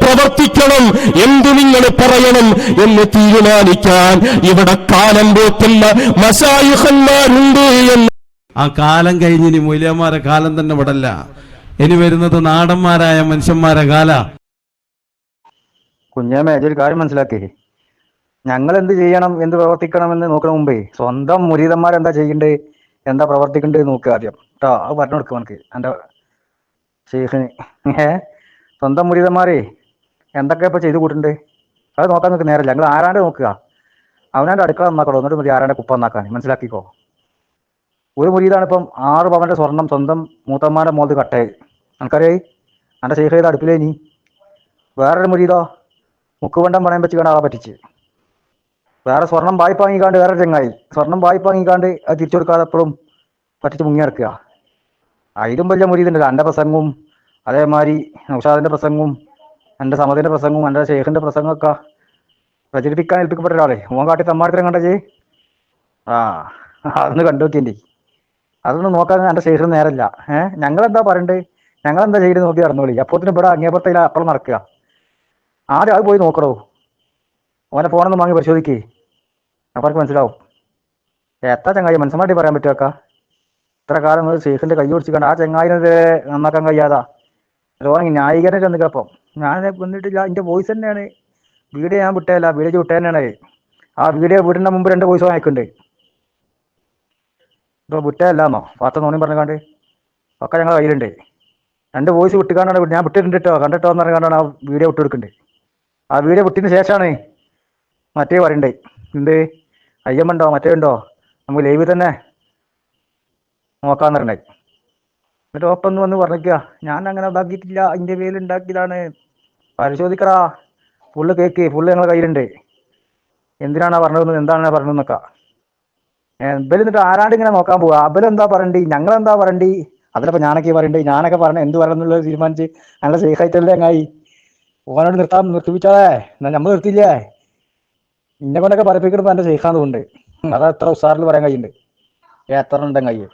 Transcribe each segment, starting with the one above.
പ്രവർത്തിക്കണം എന്തു നിങ്ങൾ പറയണം എന്ന് തീരുമാനിക്കാൻ ഇവിടെ കാലം പോക്കുന്ന മസായുഹന്മാരുണ്ട് എന്ന്. ആ കാലം കഴിഞ്ഞ് ഇനി മൂല്യന്മാരെ കാലം തന്നെ വിടല്ല. ഇനി വരുന്നത് നാടന്മാരായ മനുഷ്യന്മാരെ കാല. കുഞ്ഞാമേ ഒരു കാര്യം മനസ്സിലാക്കേ. ഞങ്ങൾ എന്ത് ചെയ്യണം എന്ത് പ്രവർത്തിക്കണമെന്ന് നോക്കണ മുമ്പേ സ്വന്തം മുരീതന്മാരെന്താ ചെയ്യണ്ടേ എന്താ പ്രവർത്തിക്കണ്ടേ നോക്കുക ആദ്യം. കേട്ടോ അത് പറഞ്ഞു കൊടുക്കും എനിക്ക് എന്റെ ഷെയ്ഖിന് ഏ? സ്വന്തം മുരീതന്മാരെ എന്തൊക്കെ ഇപ്പൊ ചെയ്തു കൂട്ടുണ്ട്? അത് നോക്കാൻ നിങ്ങൾക്ക് നേരല്ല ഞങ്ങൾ ആരാണ്ട് നോക്കുക. അവനാണ്ട് അടുക്കള നന്നാക്കണോ? എന്നിട്ട് മതി ആരാണ്ട് കുപ്പ നന്നാക്കാൻ. മനസ്സിലാക്കിക്കോ? ഒരു മുരീതാണ് ഇപ്പം ആറ് പവന്റെ സ്വർണം സ്വന്തം മൂത്തന്മാരുടെ മോൾ കട്ടേ. നമുക്കറിയായി എന്റെ ശേഖ ചെയ്ത അടുപ്പിലേ നീ വേറൊരു മുരീതോ? മുക്കുവണ്ടം പണയം വെച്ച് കണ്ട ആളെ പറ്റിച്ച്. വേറെ സ്വർണം വായ്പ വാങ്ങിക്കാണ്ട് വേറെ ചെങ്ങായി. സ്വർണം വായ്പ വാങ്ങിക്കാണ്ട് അത് തിരിച്ചു കൊടുക്കാതെ എപ്പോഴും പറ്റിച്ച് മുങ്ങി നടക്കുക. അതിലും വലിയ മുരീതുണ്ട്. എന്റെ പ്രസംഗവും അതേമാതിരി നൗഷാദിന്റെ പ്രസംഗവും എന്റെ സമതിന്റെ പ്രസംഗവും എന്റെ ഷെയ്ഖിന്റെ പ്രസംഗമൊക്കെ പ്രചരിപ്പിക്കാൻ ഏൽപ്പിക്കപ്പെട്ട ഒരാളെ. ഓൻ കാട്ടി സമ്മാനത്തിനും കണ്ട ആ അതൊന്ന് കണ്ടു നോക്കിയേ അതൊന്ന് നോക്കാൻ എന്റെ ഷെയ്ഖിന് നേരല്ല ഏഹ് ഞങ്ങളെന്താ പറയണ്ടേ? ഞങ്ങളെന്താ ചെയ്ത് നോക്കി നടന്നോളി. അപ്പോത്തിന് ഇവിടെ അങ്ങേപ്പുറത്തില്ല അപ്പുറം നടക്കുക. ആദ്യം അത് പോയി നോക്കണോ ഓനെ ഫോണൊന്നും വാങ്ങി പരിശോധിക്കേ. അപ്പർക്ക് മനസ്സിലാവും. എത്ര ചങ്ങായി മനസ്സമാട്ടി പറയാൻ പറ്റുമക്ക ഇത്ര കാലം ഷെയ്ഖിന്റെ കൈ കണ്ട ആ ചങ്ങായിനെ നന്നാക്കാൻ കഴിയാതാ. ലോണി ന്യായീകരണം ചെന്നിക്കപ്പം ഞാൻ വന്നിട്ടില്ല എന്റെ വോയിസ് തന്നെയാണ്. വീഡിയോ ഞാൻ വിട്ടതല്ല വീഡിയോ വിട്ടത് തന്നെയാണ് ആ വീഡിയോ വീടിന്റെ മുമ്പ് രണ്ട് വോയിസ് വാങ്ങിക്കുന്നുണ്ട് ഇപ്പോൾ വിട്ടതല്ലാന്നോ പാത്ത നോണിയും പറഞ്ഞുകൊണ്ട് ഒക്കെ ഞങ്ങൾ കയ്യിലുണ്ട്. രണ്ട് വോയിസ് വിട്ടുകാണ്ടാണ് വിട്ട് ഞാൻ വിട്ടിട്ടുണ്ട് കണ്ടിട്ടോ എന്ന് പറഞ്ഞാണ് ആ വീഡിയോ വിട്ട് ആ വീഡിയോ വിട്ടതിന് ശേഷമാണ് മറ്റേ പറയണ്ടേ. എന്ത്? അയ്യമ്മണ്ടോ? മറ്റേ ഉണ്ടോ നമുക്ക് ലൈവിൽ തന്നെ നോക്കാന്ന് പറഞ്ഞേ എന്നിട്ട് ഒപ്പം വന്ന് പറഞ്ഞിക്കുക ഞാൻ അങ്ങനെ ഉണ്ടാക്കിയിട്ടില്ല. അതിന്റെ പേരിൽ ഉണ്ടാക്കിയതാണ്. പരിശോധിക്കടാ. ഫുള്ള് കേക്ക് ഫുള്ള് ഞങ്ങളുടെ കയ്യിലുണ്ട്. എന്തിനാണ് പറഞ്ഞത് എന്താണ് പറഞ്ഞതെന്നൊക്കെ. എന്നിട്ട് ആരാണ്ട് ഇങ്ങനെ നോക്കാൻ പോവാ? അവരെന്താ പറയണ്ടി? ഞങ്ങളെന്താ പറയണ്ടി? അതിലപ്പോ ഞാനൊക്കെ പറയണ്ടേ? ഞാനൊക്കെ പറഞ്ഞ എന്ത് പറയുന്നുള്ളത് തീരുമാനിച്ച് നല്ല സേഫായിട്ടല്ലേ അങ്ങായി ഓനോട് നിർത്താൻ നിർത്തിപ്പിച്ചാളേ. എന്നാ നമ്മൾ നിർത്തിയില്ലേ? ഇന്നെ കൊണ്ടൊക്കെ പറപ്പിക്കണം എന്റെ സേഫാന്ന് കൊണ്ട് അതാ എത്ര ഉസാറിൽ പറയാൻ കഴിയുണ്ട് എത്ര ഉണ്ടെങ്കിൽ കയ്യിൽ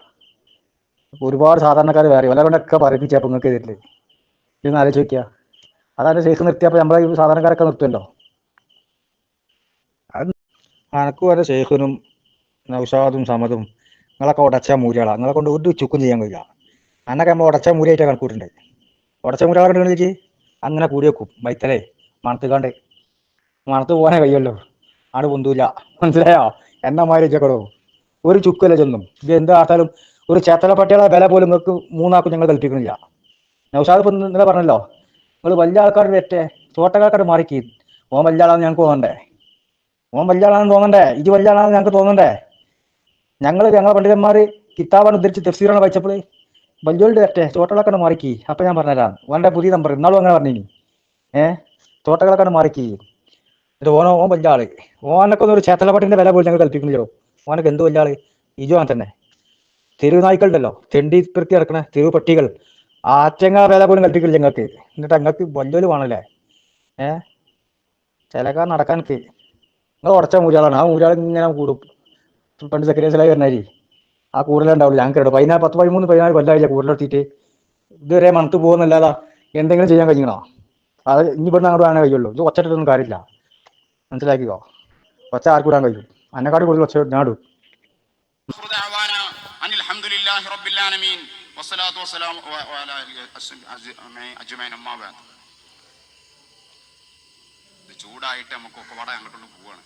ഒരുപാട് സാധാരണക്കാർ വേറെ ഇവരെ കൊണ്ടൊക്കെ പറയിപ്പിച്ചപ്പോ നിങ്ങൾക്ക് എതിരില്ലേ ഇതൊന്ന് ആലോചിച്ച് അതാണ് സേഫ് നിർത്തിയപ്പോ നമ്മളെ സാധാരണക്കാരൊക്കെ നിർത്തുമല്ലോ അനക്കും വരെ ഷെയ്ഖിനും നൗഷാദും സമതും നിങ്ങളൊക്കെ ഉടച്ച മൂരികളാണ് നിങ്ങളെ കൊണ്ട് ഒരു ചുക്കും ചെയ്യാൻ കഴിയില്ല. അന്നൊക്കെ നമ്മൾ ഉടച്ച മൂരിയായിട്ട് കണക്കൂട്ടുണ്ട്? ഉടച്ച മൂലകളെ കണ്ടു വിളിച്ച് അങ്ങനെ കൂടി വെക്കും. വൈത്തലേ മണത്തുകാണ്ട്. മണത്ത് പോകാനേ കഴിയുമല്ലോ ആട് പൊന്തൂല. മനസ്സിലായോ? എന്നമാരി ചെക്കടോ ഒരു ചുക്കല്ല ചെന്നും ഇത് എന്താ ആർത്താലും ഒരു ചേത്തല പട്ടികളെ വില പോലും നിങ്ങൾക്ക് മൂന്നാക്കും ഞങ്ങൾ കൽപ്പിക്കുന്നില്ല. നൗഷാദ് ഇപ്പം നിങ്ങളെ പറഞ്ഞല്ലോ നിങ്ങൾ വലിയ ആൾക്കാരുടെ തെറ്റേ തോട്ടക്കാർക്കാർ മാറിക്കി ഓൻ വലിയ ആളാണ് ഞങ്ങൾക്ക് തോന്നണ്ടേ? ഓൻ വലിയ ആളാണെന്ന് തോന്നണ്ടേ? ഇത് വലിയ ആളാണെന്ന് ഞങ്ങൾക്ക് തോന്നണ്ടേ? ഞങ്ങൾ ഞങ്ങളെ പണ്ഡിതന്മാർ കിതാബാണ് ഉദ്ധരിച്ച് തഫ്സീറാണ് വായിച്ചപ്പോൾ വലിയോളുടെ തെറ്റേ തോട്ടകളൊക്കെ മാറിക്കി. അപ്പം ഞാൻ പറഞ്ഞുതരാം. ഓന്റെ പുതിയ നമ്പർ ഇന്നാളും അങ്ങനെ പറഞ്ഞിനി. ഏ? തോട്ടകളൊക്കെ മാറിക്കി. എന്നിട്ട് ഓനോ ഓൻ വലിയ ആൾ. ഓനൊക്കെ ഒരു ചേത്തലപ്പാട്ടിന്റെ വില പോലും ഞങ്ങൾ കൽപ്പിക്കുന്നില്ലോ ഓനൊക്കെ എന്ത് വലിയ ആൾ? ഇജോ അങ്ങനെ തന്നെ. തെരുവ് നായ്ക്കളുണ്ടല്ലോ. തെണ്ടി പെറുക്കി ഇറക്കണ തെരുവ് പട്ടികൾ. ആറ്റങ്ങ വേല പോലും കളിപ്പിക്കില്ല ഞങ്ങൾക്ക്. എന്നിട്ട് ഞങ്ങൾക്ക് വലിയൊരു വേണല്ലേ ഏ? ചിലക്കാ നടക്കാൻ നിങ്ങൾ ഉറച്ച മൂരാളാണ്. ആ മൂരാൾ ഇങ്ങനെ കൂടും. പണ്ട് സെക്രട്ടറിയലായി വരുന്നാരി ആ കൂടുതലുണ്ടാവില്ല ഞങ്ങൾക്ക് ഇടും പതിനാല് പത്ത് പതിമൂന്ന് പതിനാല് കൊല്ലായില്ല കൂടുതലെടുത്തിട്ട് ഇതുവരെ മണത്ത് പോകുന്നല്ലാതെ എന്തെങ്കിലും ചെയ്യാൻ കഴിഞ്ഞോ അത് ഇനി ഇവിടുന്ന് അങ്ങോട്ട് വേണേ കഴിയുള്ളൂ. ഇത് ഒച്ചട്ടിട്ടൊന്നും കാര്യമില്ല. മനസ്സിലാക്കിക്കോ? ഒച്ച ആർക്കും ഇടാൻ കഴിയും. അന്നെക്കാട് കൂടുതൽ ഒച്ച ഞാടും വസ്സലാത്തു വസ്സലാം അജ്മൈൻ അമ്മാവാൻ ചൂടായിട്ട് നമുക്കൊക്കെ പാടെ അങ്ങോട്ടുള്ള പോവാണ്.